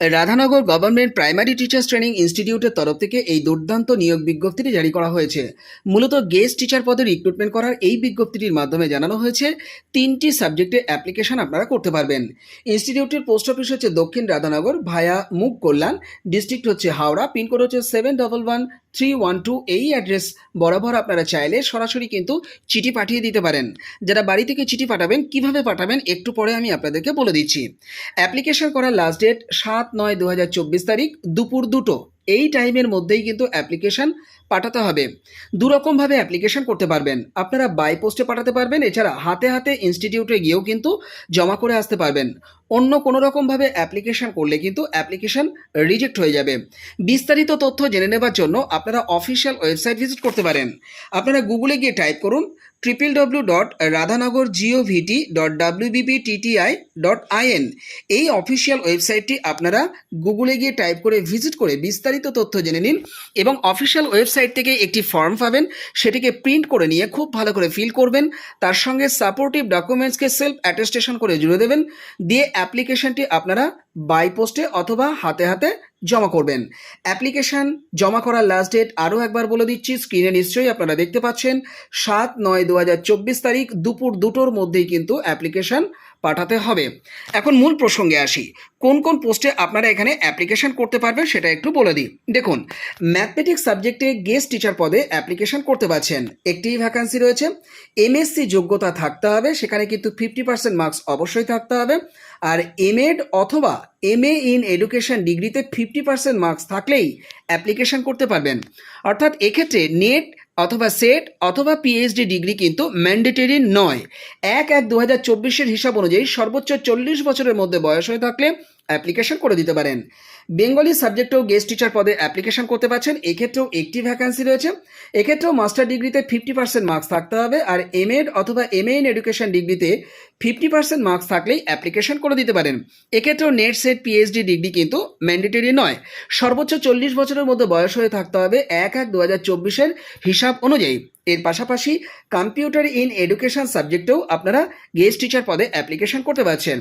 Radhanagar government primary teachers training ইনস্টিটিউটের তরফ থেকে এই দুর্দান্ত নিয়োগ বিজ্ঞপ্তিটি জারি করা হয়েছে। মূলত গেস্ট টিচার পদে রিক্রুটমেন্ট করার এই বিজ্ঞপ্তিটির মাধ্যমে জানানো হয়েছে, তিনটি সাবজেক্টে অ্যাপ্লিকেশন আপনারা করতে পারবেন। ইনস্টিটিউটের পোস্ট অফিস হচ্ছে দক্ষিণ রাধানগর ভায়া মুখ কল্যাণ ডিস্ট্রিক্ট হচ্ছে হাওড়া পিনকোড হচ্ছে seven double one three one two এই অ্যাড্রেস বরাবর আপনারা চাইলে সরাসরি কিন্তু চিঠি পাঠিয়ে দিতে পারেন। যারা বাড়ি থেকে চিঠি পাঠাবেন, কীভাবে পাঠাবেন, একটু পরে আমি আপনাদেরকে বলে দিচ্ছি। অ্যাপ্লিকেশন করার লাস্ট ডেট সাত নয় দু তারিখ, দুপুর দুটো। এই টাইমের মধ্যেই কিন্তু অ্যাপ্লিকেশন পাঠাতে হবে। দুরকমভাবে অ্যাপ্লিকেশন করতে পারবেন। আপনারা বাই পোস্টে পাঠাতে পারবেন, এছাড়া হাতে হাতে ইনস্টিটিউটে গিয়েও কিন্তু জমা করে আসতে পারবেন। অন্য কোনো রকমভাবে অ্যাপ্লিকেশন করলে কিন্তু অ্যাপ্লিকেশন রিজেক্ট হয়ে যাবে। বিস্তারিত তথ্য জেনে নেবার জন্য আপনারা অফিসিয়াল ওয়েবসাইট ভিজিট করতে পারেন। আপনারা গুগলে গিয়ে টাইপ করুন triple W dot Radhanagar GOVT dot WBP TTI dot IN এই অফিসিয়াল ওয়েবসাইটটি আপনারা গুগলে গিয়ে টাইপ করে ভিজিট করে বিস্তারিত তথ্য জেনে নিন এবং অফিসিয়াল ওয়েবসাইট থেকে একটি ফর্ম পাবেন, সেটিকে প্রিন্ট করে নিয়ে খুব ভালো করে ফিল করবেন, তার সঙ্গে সাপোর্টিভ ডকুমেন্টসকে সেলফ অ্যাটেস্টেশন করে জুড়ে দেবেন, দিয়ে অ্যাপ্লিকেশনটি আপনারা বাই পোস্টে অথবা হাতে হাতে জমা করবেন। অ্যাপ্লিকেশন জমা করার লাস্ট ডেট আরও একবার বলে দিচ্ছি স্ক্রিনে নিশ্চয়ই আপনারা দেখতে পাচ্ছেন, সাত নয় দু তারিখ দুপুর দুটোর মধ্যেই কিন্তু অ্যাপ্লিকেশন পাঠাতে হবে। এখন মূল প্রসঙ্গে আসি, কোন কোন পোস্টে আপনারা এখানে অ্যাপ্লিকেশন করতে পারবেন সেটা একটু বলে দিই। দেখুন ম্যাথমেটিক্স সাবজেক্টে গেস্ট টিচার পদে অ্যাপ্লিকেশন করতে পারছেন, একটি ভ্যাকান্সি রয়েছে এমএসসি যোগ্যতা থাকতে হবে, সেখানে কিন্তু ফিফটি পার্সেন্ট মার্কস অবশ্যই থাকতে হবে আর এমএড অথবা এম এ ইন এডুকেশন ডিগ্রিতে ফিফটি পার্সেন্ট মার্কস থাকলেই অ্যাপ্লিকেশন করতে পারবেন। অর্থাৎ এক্ষেত্রে নেট অথবা সেট অথবা পিএইচডি ডিগ্রি কিন্তু ম্যান্ডেটরি নয়। এক এক দু হাজার চব্বিশের হিসাব অনুযায়ী সর্বোচ্চ চল্লিশ বছরের মধ্যে বয়স হয়ে থাকলে অ্যাপ্লিকেশন করে দিতে পারেন। বেঙ্গলি সাবজেক্টেও গেস্ট টিচার পদে অ্যাপ্লিকেশন করতে পারছেন, এক্ষেত্রেও একটি ভ্যাকান্সি রয়েছে। এক্ষেত্রেও মাস্টার ডিগ্রিতে ফিফটি পার্সেন্ট মার্কস থাকতে হবে আর এম এড অথবা এম এ ইন এডুকেশন ডিগ্রিতে ফিফটি পার্সেন্ট মার্কস থাকলেই অ্যাপ্লিকেশন করে দিতে পারেন। এক্ষেত্রেও নেট সেট পিএইচডি ডিগ্রি কিন্তু ম্যান্ডেটরি নয়। সর্বোচ্চ চল্লিশ বছরের মধ্যে বয়স হয়ে থাকতে হবে এক এক দু হাজার চব্বিশের হিসাব অনুযায়ী। এর পাশাপাশি কম্পিউটার ইন এডুকেশন সাবজেক্টেও আপনারা গেস্ট টিচার পদে অ্যাপ্লিকেশন করতে পারছেন।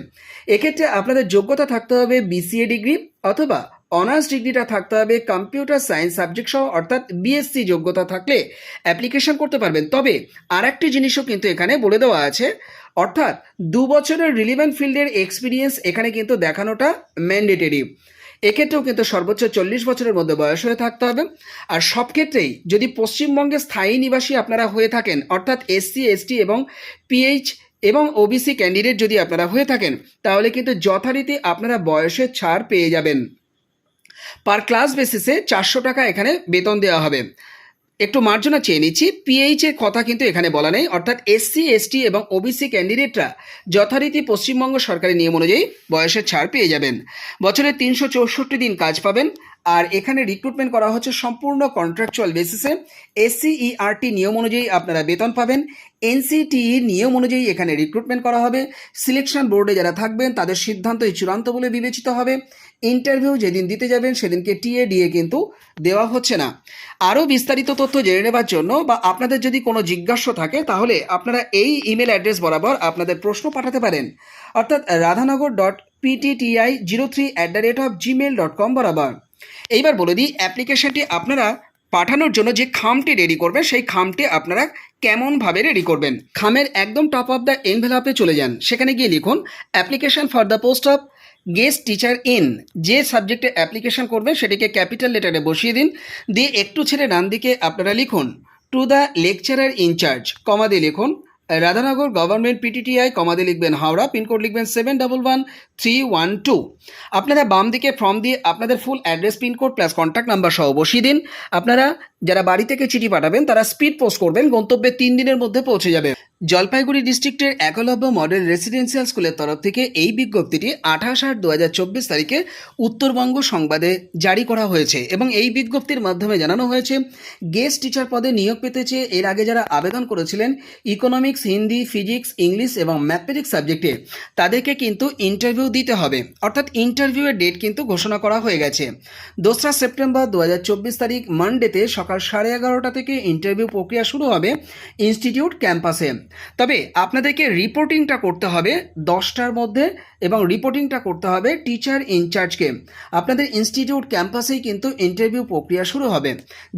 এক্ষেত্রে আপনাদের যোগ্যতা থাকতে হবে বিসিএ ডিগ্রি অথবা অনার্স ডিগ্রিটা থাকতে হবে কম্পিউটার সায়েন্স সাবজেক্ট সহ, অর্থাৎ বিএসসি যোগ্যতা থাকলে অ্যাপ্লিকেশন করতে পারবেন। তবে আর একটি জিনিসও কিন্তু এখানে বলে দেওয়া আছে, অর্থাৎ দু বছরের রিলিভেন্ট ফিল্ডের এক্সপিরিয়েন্স এখানে কিন্তু দেখানোটা ম্যান্ডেটরি এক্ষেত্রেও কিন্তু সর্বোচ্চ চল্লিশ বছরের মধ্যে বয়স হয়ে থাকতে হবে। আর সব ক্ষেত্রেই যদি পশ্চিমবঙ্গে স্থায়ী নিবাসী আপনারা হয়ে থাকেন, অর্থাৎ এসসি এসটি এবং পিএইচ এবং ওবিসি ক্যান্ডিডেট যদি আপনারা হয়ে থাকেন, তাহলে কিন্তু যথারীতি আপনারা বয়সের ছাড় পেয়ে যাবেন। পার ক্লাস বেসিসে চারশো টাকা এখানে বেতন দেওয়া হবে। একটু মার্জনা চেয়ে নিচ্ছি। পিএইচ এর কথা কিন্তু এখানে বলা নেই। অর্থাৎ এসসি এসটি এবং ওবিসি ক্যান্ডিডেটরা যথারীতি পশ্চিমবঙ্গ সরকারি নিয়ম অনুযায়ী বয়সের ছাড় পেয়ে যাবেন। বছরে তিনশো চৌষট্টি দিন কাজ পাবেন। আর এখানে রিক্রুটমেন্ট করা হচ্ছে সম্পূর্ণ কন্ট্রাকচুয়াল বেসিসে এসসিইআরটি নিয়ম অনুযায়ী আপনারা বেতন পাবেন। এনসিটিই নিয়ম অনুযায়ী এখানে রিক্রুটমেন্ট করা হবে। সিলেকশন বোর্ডে যারা থাকবেন, তাদের সিদ্ধান্তই চূড়ান্ত বলে বিবেচিত হবে। ইন্টারভিউ যেদিন দিতে যাবেন, সেদিনকে টিএ ডিএ কিন্তু দেওয়া হচ্ছে না। আরও বিস্তারিত তথ্য জেনে নেবার জন্য বা আপনাদের যদি কোনো জিজ্ঞাসা থাকে, তাহলে আপনারা এই ইমেল অ্যাড্রেস বরাবর আপনাদের প্রশ্ন পাঠাতে পারেন। অর্থাৎ Radhanagar dot PTTI zero three at the rate of Gmail dot com বরাবর। এইবার বলে দিই অ্যাপ্লিকেশানটি আপনারা পাঠানোর জন্য যে খামটি রেডি করবেন, সেই খামটি আপনারা কেমনভাবে রেডি করবেন? খামের একদম টপ অফ দ্য এনভেলাপে চলে যান। সেখানে গিয়ে লিখুন application for the post of guest teacher in যে সাবজেক্টে অ্যাপ্লিকেশন করবেন সেটিকে ক্যাপিটাল লেটারে বসিয়ে দিন। দিয়ে একটু ছেড়ে ডান দিকে আপনারা লিখুন to the lecturer incharge comma দিয়ে লিখুন, রাধানগর গভর্নমেন্ট পিটিটিআই কমাদে লিখবেন, হাওড়া পিনকোড লিখবেন seven double one three one two আপনারা বাম দিকে ফর্ম দিয়ে আপনাদের full address pincode plus contact number সহ বসিয়ে দিন। আপনারা যারা বাড়ি থেকে চিঠি পাঠাবেন, তারা স্পিড পোস্ট করবেন, গন্তব্যে তিন দিনের মধ্যে পৌঁছে যাবে জলপাইগুড়ি ডিস্ট্রিক্টের একলব্য মডেল রেসিডেন্সিয়াল স্কুলের তরফ থেকে এই বিজ্ঞপ্তিটি আঠাশ আট দু তারিখে উত্তরবঙ্গ সংবাদে জারি করা হয়েছে এবং এই বিজ্ঞপ্তির মাধ্যমে জানানো হয়েছে গেস্ট টিচার পদে নিয়োগ পেতে চেয়ে এর আগে যারা আবেদন করেছিলেন ইকোনমিক্স হিন্দি ফিজিক্স ইংলিশ এবং ম্যাথমেটিক্স সাবজেক্টে তাদেরকে কিন্তু ইন্টারভিউ দিতে হবে। অর্থাৎ ইন্টারভিউয়ের ডেট কিন্তু ঘোষণা করা হয়ে গেছে। দোসরা সেপ্টেম্বর দু হাজার চব্বিশ তারিখ মানডেতে সকাল সকাল সাড়ে এগারোটা থেকে ইন্টারভিউ প্রক্রিয়া শুরু হবে ইনস্টিটিউট ক্যাম্পাসে তবে আপনাদেরকে রিপোর্টিংটা করতে হবে দশটার মধ্যে এবং রিপোর্টিংটা করতে হবে টিচার ইনচার্জকে আপনাদের ইনস্টিটিউট ক্যাম্পাসেই কিন্তু ইন্টারভিউ প্রক্রিয়া শুরু হবে।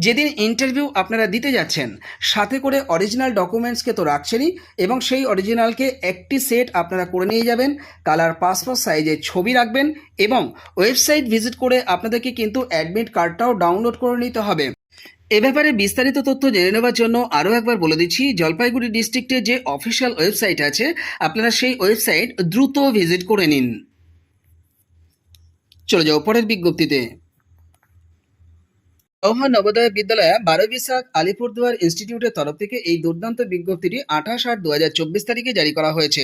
যেদিন ইন্টারভিউ আপনারা দিতে যাচ্ছেন, সাথে করে অরিজিনাল ডকুমেন্টসকে তো রাখছেনই এবং সেই অরিজিনালকে একটি সেট আপনারা করে নিয়ে যাবেন কালার পাসপোর্ট সাইজের ছবি রাখবেন এবং ওয়েবসাইট ভিজিট করে আপনাদেরকে কিন্তু অ্যাডমিট কার্ডটাও ডাউনলোড করে নিতে হবে। এ ব্যাপারে বিস্তারিত তথ্য জেনে নেওয়ার জন্য আরও একবার বলে দিচ্ছি, জলপাইগুড়ি ডিস্ট্রিক্টে যে অফিসিয়াল ওয়েবসাইট আছে, আপনারা সেই ওয়েবসাইট দ্রুত ভিজিট করে নিন। চলে যাও পরের বিজ্ঞপ্তিতে। জওহর নবোদয় বিদ্যালয় বারো বিশাখ আলিপুরদুয়ার ইনস্টিটিউটের তরফ থেকে এই দুর্দান্ত বিজ্ঞপ্তিটি আঠাশ আট দু তারিখে জারি করা হয়েছে।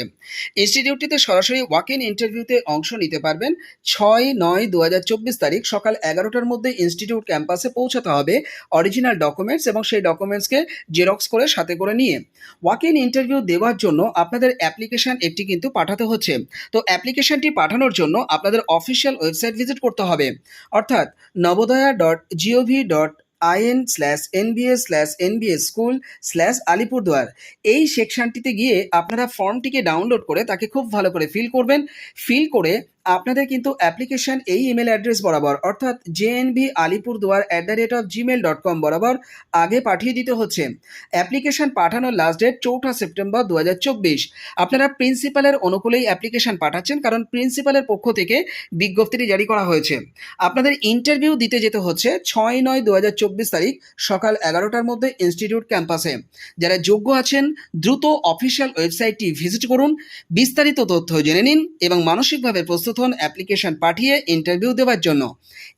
ইনস্টিটিউটটিতে সরাসরি ওয়াক ইন ইন্টারভিউতে অংশ নিতে পারবেন। ছয় নয় দু তারিখ সকাল এগারোটার মধ্যে ইনস্টিটিউট ক্যাম্পাসে পৌঁছাতে হবে অরিজিনাল ডকুমেন্টস এবং সেই ডকুমেন্টসকে জেরক্স করে সাথে করে নিয়ে। ওয়াক ইন ইন্টারভিউ দেওয়ার জন্য আপনাদের অ্যাপ্লিকেশন একটি কিন্তু পাঠাতে হচ্ছে। তো অ্যাপ্লিকেশনটি পাঠানোর জন্য আপনাদের অফিসিয়াল ওয়েবসাইট ভিজিট করতে হবে। অর্থাৎ Navodaya dot GOV dot IN slash NBS slash NBS school slash Alipurduar এই সেকশনটিতে গিয়ে আপনারা ফর্মটিকে ডাউনলোড করে তাকে খুব ভালো করে ফিল করবেন। ফিল করে আপনাদের কিন্তু অ্যাপ্লিকেশন এই ইমেল অ্যাড্রেস বরাবর, অর্থাৎ JNV Alipurduar at the rate of Gmail dot com বরাবর আগে পাঠিয়ে দিতে হচ্ছে। অ্যাপ্লিকেশন পাঠানোর লাস্ট ডেট চৌঠা সেপ্টেম্বর দু হাজার চব্বিশ। আপনারা প্রিন্সিপালের অনুকূলেই অ্যাপ্লিকেশন পাঠাচ্ছেন, কারণ প্রিন্সিপালের পক্ষ থেকে বিজ্ঞপ্তিটি জারি করা হয়েছে। আপনাদের ইন্টারভিউ দিতে যেতে হচ্ছে ছয় নয় দু তারিখ সকাল এগারোটার মধ্যে ইনস্টিটিউট ক্যাম্পাসে যারা যোগ্য আছেন, দ্রুত অফিসিয়াল ওয়েবসাইটটি ভিজিট করুন, বিস্তারিত তথ্য জেনে নিন এবং মানসিকভাবে প্রস্তুত হন অ্যাপ্লিকেশন পাঠিয়ে ইন্টারভিউ দেওয়ার জন্য।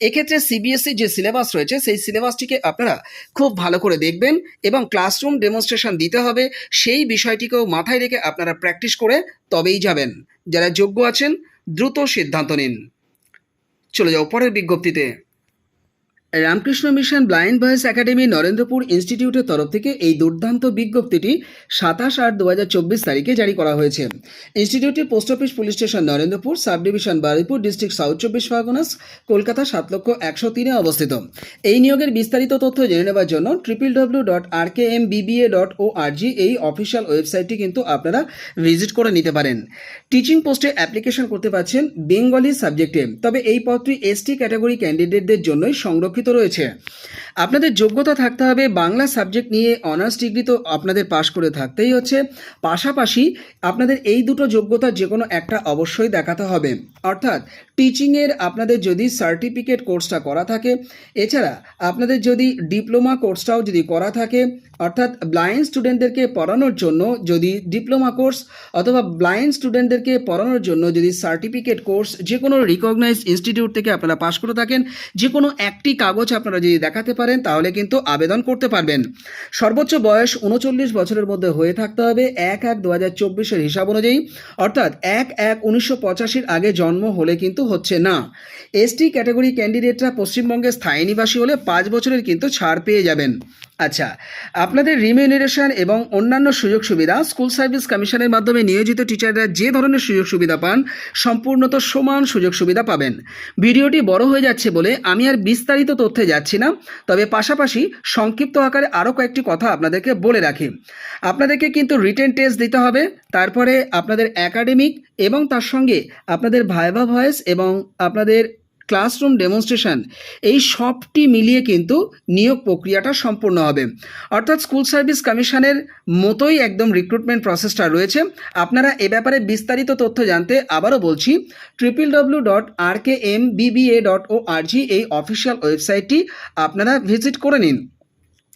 এক্ষেত্রে সিবিএসসি যে সিলেবাস রয়েছে, সেই সিলেবাসটিকে আপনারা খুব ভালো করে দেখবেন এবং ক্লাসরুম ডেমনস্ট্রেশন দিতে হবে। সেই বিষয়টিকেও মাথায় রেখে আপনারা প্র্যাকটিস করে তবেই যাবেন। যারা যোগ্য আছেন, দ্রুত সিদ্ধান্ত নিন। চলে যাও পরের বিজ্ঞপ্তিতে। Ramakrishna mission blind voice academy Narendrapur ইনস্টিটিউটের তরফ থেকে এই দুর্দান্ত বিজ্ঞপ্তিটি সাতাশ আট দু তারিখে জারি করা হয়েছে। ইনস্টিটিউটটি post office police station Narendrapur sub division Baruipur district south চব্বিশ পরগনাস, কলকাতা সাত লক্ষ একশো তিনে অবস্থিত। এই নিয়োগের বিস্তারিত তথ্য জেনে নেওয়ার জন্য triple W dot R K M BBA dot ও এই অফিসিয়াল ওয়েবসাইটটি কিন্তু আপনারা ভিজিট করে নিতে পারেন। টিচিং পোস্টে অ্যাপ্লিকেশন করতে পারছেন বেঙ্গলি সাবজেক্টে তবে এই পদটি এসটি ক্যাটাগরি ক্যান্ডিডেটদের জন্যই সংরক্ষিত রয়েছে। আপনাদের যোগ্যতা থাকতে হবে বাংলা সাবজেক্ট নিয়ে অনার্স ডিগ্রি তো আপনাদের পাশ করে থাকতেই হচ্ছে। পাশাপাশি আপনাদের এই দুটো যোগ্যতা যে কোনো একটা অবশ্যই দেখাতে হবে। অর্থাৎ টিচিংয়ের আপনাদের যদি সার্টিফিকেট কোর্সটা করা থাকে, এছাড়া আপনাদের যদি ডিপ্লোমা কোর্সটাও যদি করা থাকে, অর্থাৎ ব্লাইন্ড স্টুডেন্টদেরকে পড়ানোর জন্য যদি ডিপ্লোমা কোর্স অথবা ব্লাইন্ড স্টুডেন্টদেরকে পড়ানোর জন্য যদি সার্টিফিকেট কোর্স যে কোনো রিকগনাইজ ইনস্টিটিউট থেকে আপনারা পাশ করে থাকেন যে কোনো একটি কাগজ আপনারা যদি দেখাতে পারেন, তাহলে কিন্তু আবেদন করতে পারবেন। সর্বোচ্চ বয়স উনচল্লিশ বছরের মধ্যে হয়ে থাকতে হবে এক এক দু হাজার চব্বিশের হিসাব অনুযায়ী। অর্থাৎ এক এক উনিশশো পঁচাশির আগে জন্ম হলে কিন্তু হচ্ছে না। এসটি ক্যাটাগরি ক্যান্ডিডেটরা পশ্চিমবঙ্গের স্থায়ী নিবাসী হলে পাঁচ বছরের কিন্তু ছাড় পেয়ে যাবেন। আচ্ছা আপনাদের রিমিউনারেশন এবং অন্যান্য সুযোগ সুবিধা স্কুল সার্ভিস কমিশনের মাধ্যমে নিয়োজিত টিচাররা যে ধরনের সুযোগ সুবিধা পান সম্পূর্ণত সমান সুযোগ সুবিধা পাবেন। ভিডিওটি বড় হয়ে যাচ্ছে বলে আমি আর বিস্তারিত তথ্যে যাচ্ছি না, তবে পাশাপাশি সংক্ষিপ্ত আকারে আরও কয়েকটি কথা আপনাদেরকে বলে রাখি। আপনাদেরকে কিন্তু রিটেন টেস্ট দিতে হবে, তারপরে আপনাদের একাডেমিক এবং তার সঙ্গে আপনাদের ভাইভা ভয়েস এবং আপনাদের ক্লাসরুম ডেমনস্ট্রেশন এই সবটি মিলিয়ে কিন্তু নিয়োগ প্রক্রিয়াটা সম্পূর্ণ হবে। অর্থাৎ স্কুল সার্ভিস কমিশনের মতোই একদম রিক্রুটমেন্ট প্রসেসটা রয়েছে। আপনারা এ ব্যাপারে বিস্তারিত তথ্য জানতে আবারও বলছি triple W dot R K M BBA dot O R G এই অফিসিয়াল ওয়েবসাইটটি আপনারা ভিজিট করে নিন।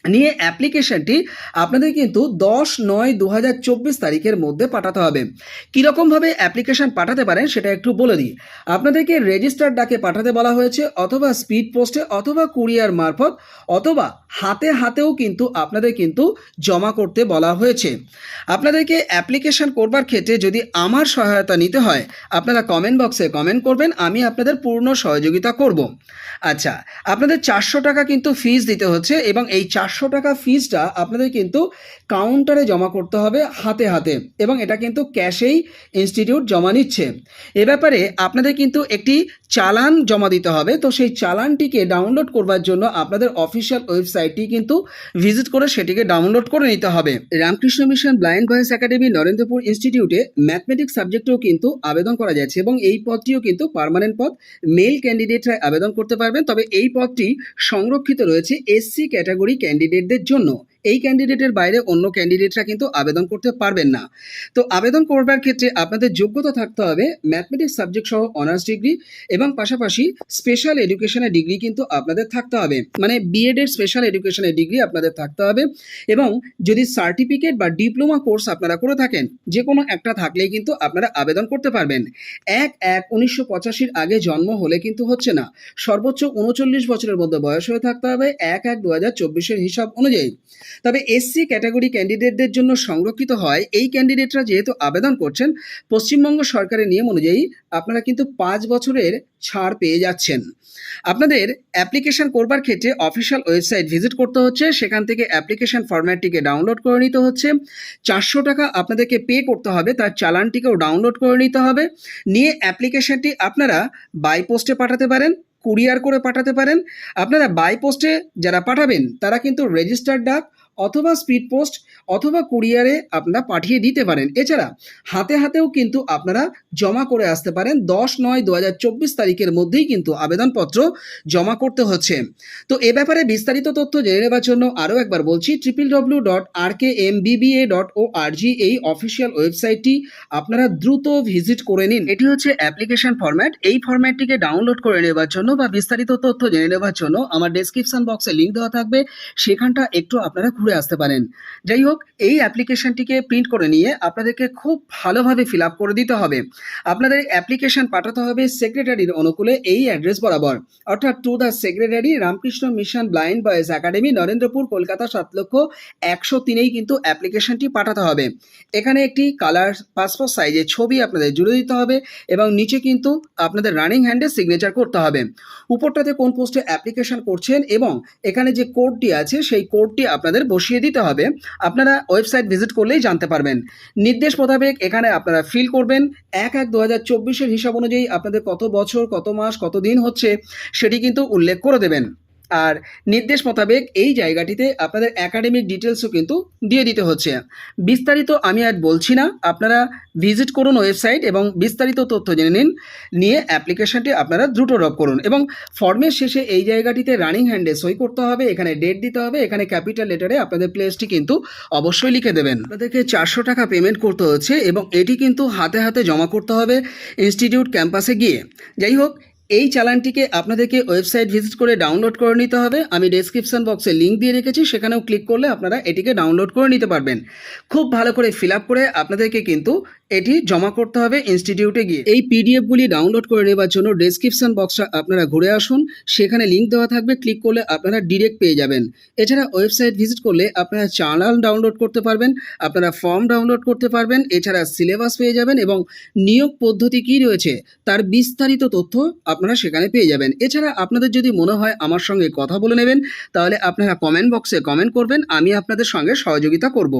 নিয়ে অ্যাপ্লিকেশনটি আপনাদের কিন্তু দশ নয় দু তারিখের মধ্যে পাঠাতে হবে। কীরকমভাবে অ্যাপ্লিকেশন পাঠাতে পারেন সেটা একটু বলে দিই। আপনাদেরকে রেজিস্টার ডাকে পাঠাতে বলা হয়েছে অথবা স্পিড পোস্টে অথবা কুরিয়ার মারফত অথবা হাতে হাতেও কিন্তু আপনাদের কিন্তু জমা করতে বলা হয়েছে। আপনাদেরকে অ্যাপ্লিকেশন করবার ক্ষেত্রে যদি আমার সহায়তা নিতে হয়, আপনারা কমেন্ট বক্সে কমেন্ট করবেন, আমি আপনাদের পূর্ণ সহযোগিতা করব। আচ্ছা আপনাদের চারশো টাকা কিন্তু ফিস দিতে হচ্ছে এবং এই চারশো টাকা ফিজটা আপনাদের কিন্তু কাউন্টারে জমা করতে হবে হাতে হাতে এবং এটা কিন্তু ক্যাশেই ইনস্টিটিউট জমা নিচ্ছে। এ ব্যাপারে আপনাদের কিন্তু একটি চালান জমা দিতে হবে। তো সেই চালানটিকে ডাউনলোড করবার জন্য আপনাদের অফিসিয়াল ওয়েবসাইটটি কিন্তু ভিজিট করে সেটিকে ডাউনলোড করে নিতে হবে। Ramakrishna mission blind boys academy Narendrapur ইনস্টিটিউটে ম্যাথমেটিক্স সাবজেক্টেও কিন্তু আবেদন করা যাচ্ছে এবং এই পদটিও কিন্তু পার্মানেন্ট পদ। মেল ক্যান্ডিডেটরা আবেদন করতে পারবেন। তবে এই পদটি সংরক্ষিত রয়েছে এসসি ক্যাটাগরি ক্যান্ডিডেটদের জন্য। এই ক্যান্ডিডেটের বাইরে অন্য ক্যান্ডিডেটরা কিন্তু আবেদন করতে পারবেন না। তো আবেদন করবার ক্ষেত্রে আপনাদের যোগ্যতা থাকতে হবে ম্যাথমেটিক্স সাবজেক্ট সহ অনার্স ডিগ্রি এবং পাশাপাশি স্পেশাল এডুকেশনের ডিগ্রি কিন্তু আপনাদের থাকতে হবে। মানে বিএড এর স্পেশাল এডুকেশনের ডিগ্রি আপনাদের থাকতে হবে এবং যদি সার্টিফিকেট বা ডিপ্লোমা কোর্স আপনারা করে থাকেন যে কোনো একটা থাকলেই কিন্তু আপনারা আবেদন করতে পারবেন। এক এক উনিশশো পঁচাশির আগে জন্ম হলে কিন্তু হচ্ছে না। সর্বোচ্চ উনচল্লিশ বছরের মধ্যে বয়স হয়ে থাকতে হবে এক এক দু হাজার চব্বিশের হিসাব অনুযায়ী। তবে এসসি ক্যাটাগরি ক্যান্ডিডেটদের জন্য সংরক্ষিত হয় এই ক্যান্ডিডেটরা যেহেতু আবেদন করছেন, পশ্চিমবঙ্গ সরকারের নিয়ম অনুযায়ী আপনারা কিন্তু পাঁচ বছরের ছাড় পেয়ে যাচ্ছেন। আপনাদের অ্যাপ্লিকেশন করবার ক্ষেত্রে অফিসিয়াল ওয়েবসাইট ভিজিট করতে হচ্ছে, সেখান থেকে অ্যাপ্লিকেশন ফরম্যাটটিকে ডাউনলোড করে নিতে হচ্ছে। চারশো টাকা আপনাদেরকে পে করতে হবে, তার চালানটিকেও ডাউনলোড করে নিতে হবে। নিয়ে অ্যাপ্লিকেশনটি আপনারা বাই পোস্টে পাঠাতে পারেন, কুরিয়ার করে পাঠাতে পারেন। আপনারা বাই পোস্টে যারা পাঠাবেন, তারা কিন্তু রেজিস্টার ডাক অথবা স্পিড পোস্ট অথবা কুরিয়ারে আপনারা পাঠিয়ে দিতে পারেন। এছাড়া হাতে হাতেও কিন্তু আপনারা জমা করে আসতে পারেন। দশ নয় দু তারিখের মধ্যেই কিন্তু আবেদনপত্র জমা করতে হচ্ছে। তো এ ব্যাপারে বিস্তারিত তথ্য জেনে নেবার জন্য আরও একবার বলছি triple W dot R K M BBA dot O R G এই অফিসিয়াল ওয়েবসাইটটি আপনারা দ্রুত ভিজিট করে নিন। এটি হচ্ছে অ্যাপ্লিকেশন ফরম্যাট এই ফরম্যাটটিকে ডাউনলোড করে নেবার জন্য বা বিস্তারিত তথ্য জেনে নেবার জন্য আমার ডেসক্রিপশন বক্সে লিঙ্ক দেওয়া থাকবে। সেখানটা একটু আপনারা ঘুরে আসতে পারেন। যাই হোক, এই অ্যাপ্লিকেশনটিকে প্রিন্ট করে নিয়ে আপনাদেরকে খুব ভালোভাবে ফিল আপ করে দিতে হবে। আপনাদের অ্যাপ্লিকেশন পাঠাতে হবে সেক্রেটারির অনুকূলে এই অ্যাড্রেস বরাবর। অর্থাৎ to the secretary Ramakrishna mission blind boys academy Narendrapur, Kolkata, সাত লক্ষ একশো তিনেই কিন্তু অ্যাপ্লিকেশনটি পাঠাতে হবে। এখানে একটি কালার পাসপোর্ট সাইজের ছবি আপনাদের জুড়ে দিতে হবে এবং নিচে কিন্তু আপনাদের রানিং হ্যান্ডে সিগনেচার করতে হবে। উপরটাতে কোন পোস্টে অ্যাপ্লিকেশন করছেন এবং এখানে যে কোডটি আছে, সেই কোডটি আপনাদের বসিয়ে দিতে হবে। আপনারা ওয়েবসাইট ভিজিট করলেই জানতে পারবেন। নির্দেশ মোতাবেক এখানে আপনারা ফিল করবেন। এক এক দু হাজার চব্বিশের হিসাব অনুযায়ী আপনাদের কত বছর, কত মাস, কত দিন হচ্ছে, সেটি কিন্তু উল্লেখ করে দেবেন। আর নির্দেশ মোতাবেক এই জায়গাটিতে আপনাদের একাডেমিক ডিটেলসও কিন্তু দিয়ে দিতে হচ্ছে। বিস্তারিত আমি আর বলছি না, আপনারা ভিজিট করুন ওয়েবসাইট এবং বিস্তারিত তথ্য জেনে নিন, নিয়ে অ্যাপ্লিকেশনটি আপনারা দ্রুত ড্রপ করুন এবং ফর্মের শেষে এই জায়গাটিতে রানিং হ্যান্ডে সই করতে হবে, এখানে ডেট দিতে হবে, এখানে ক্যাপিটাল লেটারে আপনাদের প্লেসটি কিন্তু অবশ্যই লিখে দেবেন। আপনাদেরকে চারশো টাকা পেমেন্ট করতে হচ্ছে এবং এটি কিন্তু হাতে হাতে জমা করতে হবে ইনস্টিটিউট ক্যাম্পাসে গিয়ে। যাই হোক এই চালানটিকে আপনাদেরকে ওয়েবসাইট ভিজিট করে ডাউনলোড করে নিতে হবে। আমি ডেসক্রিপশন বক্সে লিঙ্ক দিয়ে রেখেছি, সেখানেও ক্লিক করলে আপনারা এটিকে ডাউনলোড করে নিতে পারবেন। খুব ভালো করে ফিল করে আপনাদেরকে কিন্তু এটি জমা করতে হবে ইনস্টিটিউটে গিয়ে। এই পিডিএফগুলি ডাউনলোড করে নেবার জন্য ডেসক্রিপশন বক্সটা আপনারা ঘুরে আসুন। সেখানে লিঙ্ক দেওয়া থাকবে ক্লিক করলে আপনারা ডিরেক্ট পেয়ে যাবেন। এছাড়া ওয়েবসাইট ভিজিট করলে আপনারা চালান ডাউনলোড করতে পারবেন, আপনারা ফর্ম ডাউনলোড করতে পারবেন, এছাড়া সিলেবাস পেয়ে যাবেন এবং নিয়োগ পদ্ধতি কী রয়েছে তার বিস্তারিত তথ্য আপনারা সেখানে পেয়ে যাবেন। এছাড়া আপনাদের যদি মনে হয় আমার সঙ্গে কথা বলে নেবেন, তাহলে আপনারা কমেন্ট বক্সে কমেন্ট করবেন, আমি আপনাদের সঙ্গে সহযোগিতা করব।